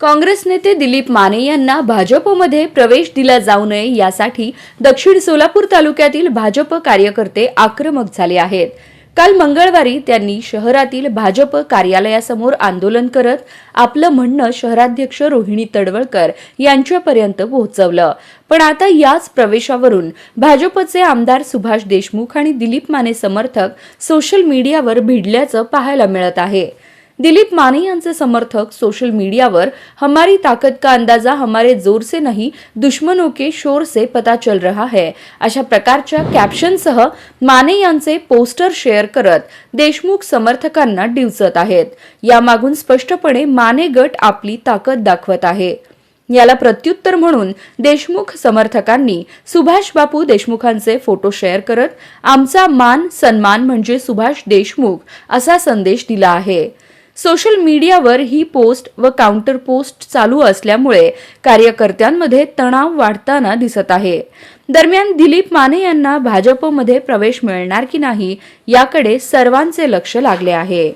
काँग्रेस नेते दिलीप माने यांना भाजपमध्ये प्रवेश दिला जाऊ नये यासाठी दक्षिण सोलापूर तालुक्यातील भाजप कार्यकर्ते आक्रमक झाले आहेत. काल मंगळवारी त्यांनी शहरातील भाजप कार्यालयासमोर आंदोलन करत आपलं म्हणणं शहराध्यक्ष रोहिणी तडवळकर यांच्यापर्यंत पोहोचवलं. पण आता याच प्रवेशावरून भाजपचे आमदार सुभाष देशमुख आणि दिलीप माने समर्थक सोशल मीडियावर भिडल्याचं पाहायला मिळत आहे. दिलीप माने यांचे समर्थक सोशल मीडियावर हमारी ताकत का अंदाजा हमारे जोर से नहीं दुश्मनों के शोर से पता चल रहा है. अशा प्रकारच्या कॅप्शनसह माने यांचे पोस्टर शेअर करत देशमुख समर्थकांना डिवचत आहेत. यामागून स्पष्टपणे माने गट आपली ताकद दाखवत आहे. याला प्रत्युत्तर म्हणून देशमुख समर्थकांनी सुभाष बापू देशमुखांचे फोटो शेअर करत आमचा मान सन्मान म्हणजे सुभाष देशमुख असा संदेश दिला आहे. सोशल मीडियावर ही पोस्ट व काउंटर पोस्ट चालू असल्यामुळे कार्यकर्त्यांमध्ये तणाव वाढताना दिसत आहे. दरम्यान दिलीप माने यांना भाजपमध्ये प्रवेश मिळणार की नाही याकडे सर्वांचे लक्ष लागले आहे.